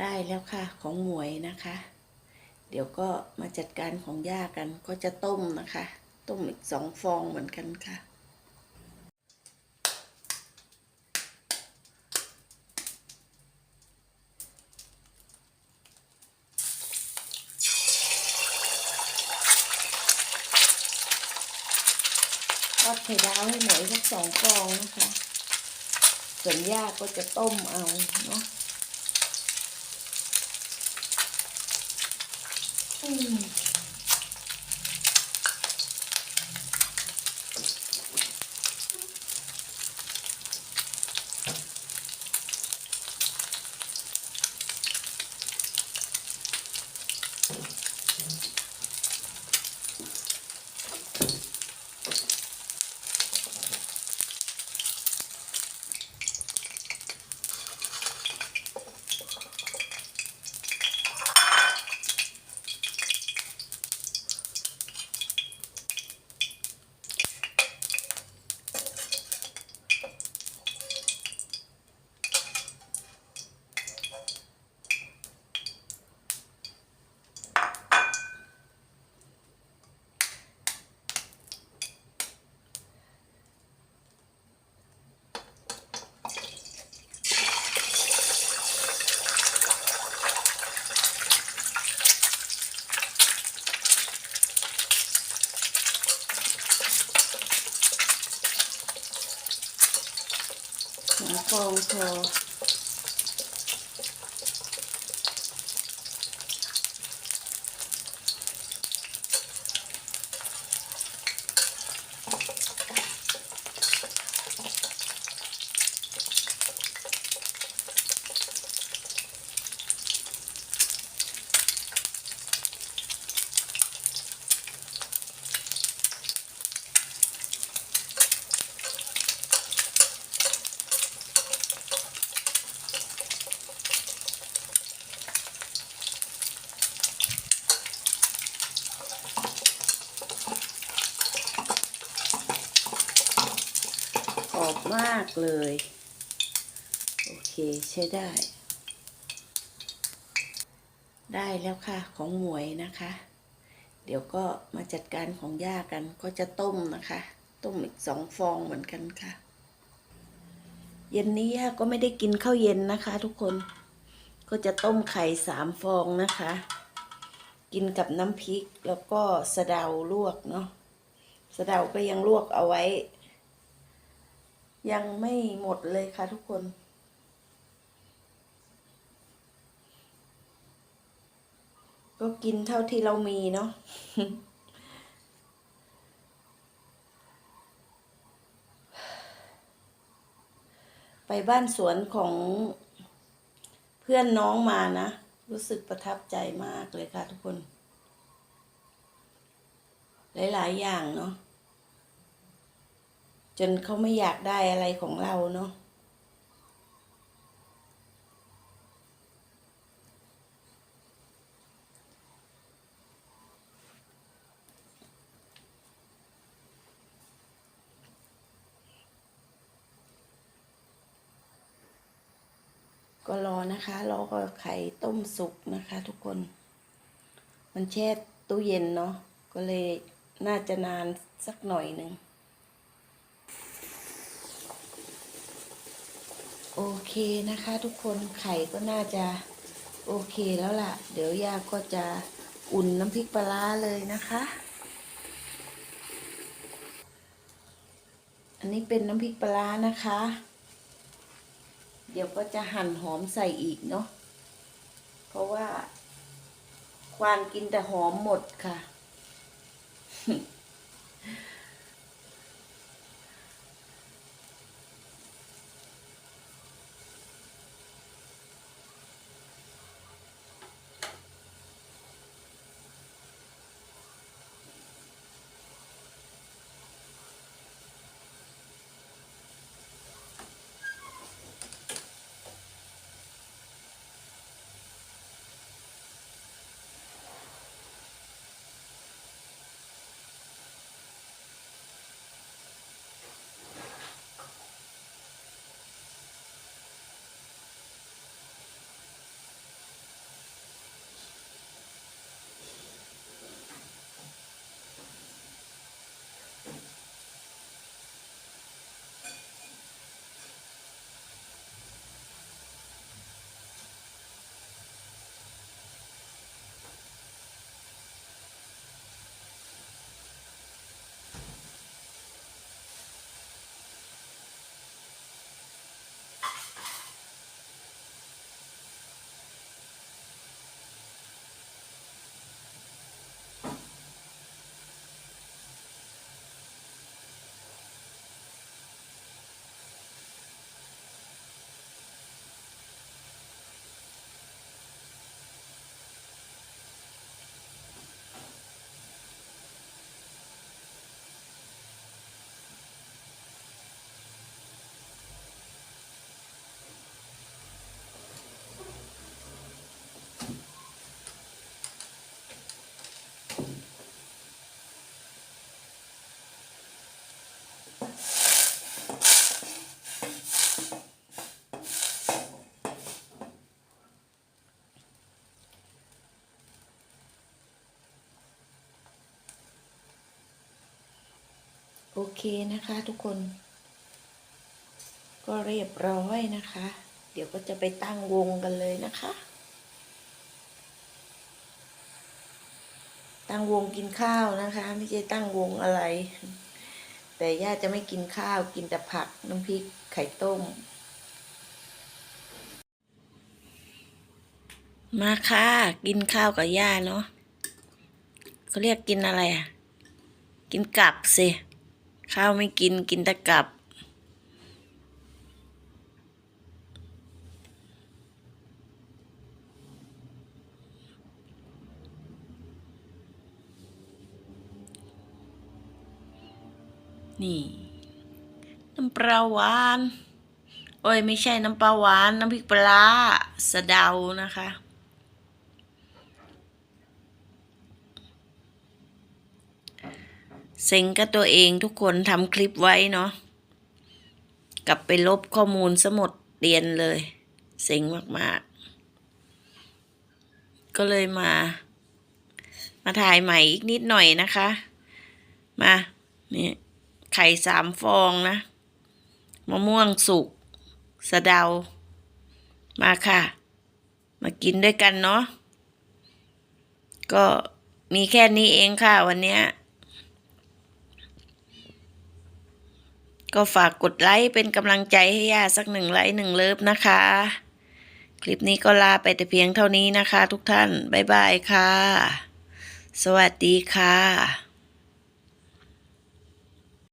ได้แล้วค่ะ ของหมวยนะคะ เดี๋ยวก็มาจัดการของย่ากันก็จะต้มนะคะ ต้มอีกสองฟองเหมือนกันค่ะทอดไข่ดาวให้หมวยสักสองฟองนะคะ ส่วนย่าก็จะต้มเอาเนาะอืม สอ มากเลย โอเคใช้ได้ ได้แล้วค่ะของหมวยนะคะ เดี๋ยวก็มาจัดการของย่ากันก็จะต้มนะคะ ต้มอีกสองฟองเหมือนกันค่ะ เย็นนี้ย่าก็ไม่ได้กินข้าวเย็นนะคะ ทุกคนก็จะต้มไข่สามฟองนะคะ กินกับน้ำพริกแล้วก็สะเดาลวกเนาะสะเดาก็ยังลวกเอาไว้ ยังไม่หมดเลยค่ะทุกคน ก็กินเท่าที่เรามีเนาะไปบ้านสวนของเพื่อนน้องมานะ รู้สึกประทับใจมากเลยค่ะทุกคน หลาย ๆ อย่างเนาะ จนเขาไม่อยากได้อะไรของเราเนาะก็รอนะคะรอก็ไข่ต้มสุกนะคะ ทุกคน มันแช่ตู้เย็นเนาะก็เลยน่าจะนานสักหน่อยหนึ่ง โอเคนะคะ ทุกคนไข่ก็น่าจะโอเคแล้วล่ะ เดี๋ยวยาก็จะอุ่นน้ำพริกปลาเลยนะคะ อันนี้เป็นน้ำพริกปลาร้านะคะ เดี๋ยวก็จะหั่นหอมใส่อีกเนาะ เพราะว่า ควานกินแต่หอมหมดค่ะ โอเคนะคะทุกคน ก็เรียบร้อยนะคะ เดี๋ยวก็จะไปตั้งวงกันเลยนะคะ ตั้งวงกินข้าวนะคะ ไม่ใช่ตั้งวงอะไร แต่ย่าจะไม่กินข้าวกินแต่ผักน้ำพริกไข่ต้ม มาค่ะกินข้าวกับย่าเนาะเขาเรียกกินอะไรอะ กินกับสิ ข้าวไม่กินกินแต่กับ นี่ น้ำปลาหวาน โอ้ย ไม่ใช่น้ำปลาหวาน น้ำพริกปลาร้าสะเดานะคะ เซ็งกับตัวเองทุกคนทำคลิปไว้เนาะกลับไปลบข้อมูลสมุดเรียนเลย เซ็งมากๆ ก็เลยมา มาถ่ายใหม่อีกนิดหน่อยนะคะ มานี่ไข่สามฟองนะมะม่วงสุกสะเดา มาค่ะ มากินด้วยกันเนาะก็มีแค่นี้เองค่ะวันเนี้ย ก็ฝากกดไลค์เป็นกำลังใจให้ย่าสักหนึ่งไลค์หนึ่งเลิฟนะคะ คลิปนี้ก็ลาไปแต่เพียงเท่านี้นะคะ ทุกท่าน บ๊ายบายค่ะ สวัสดีค่ะ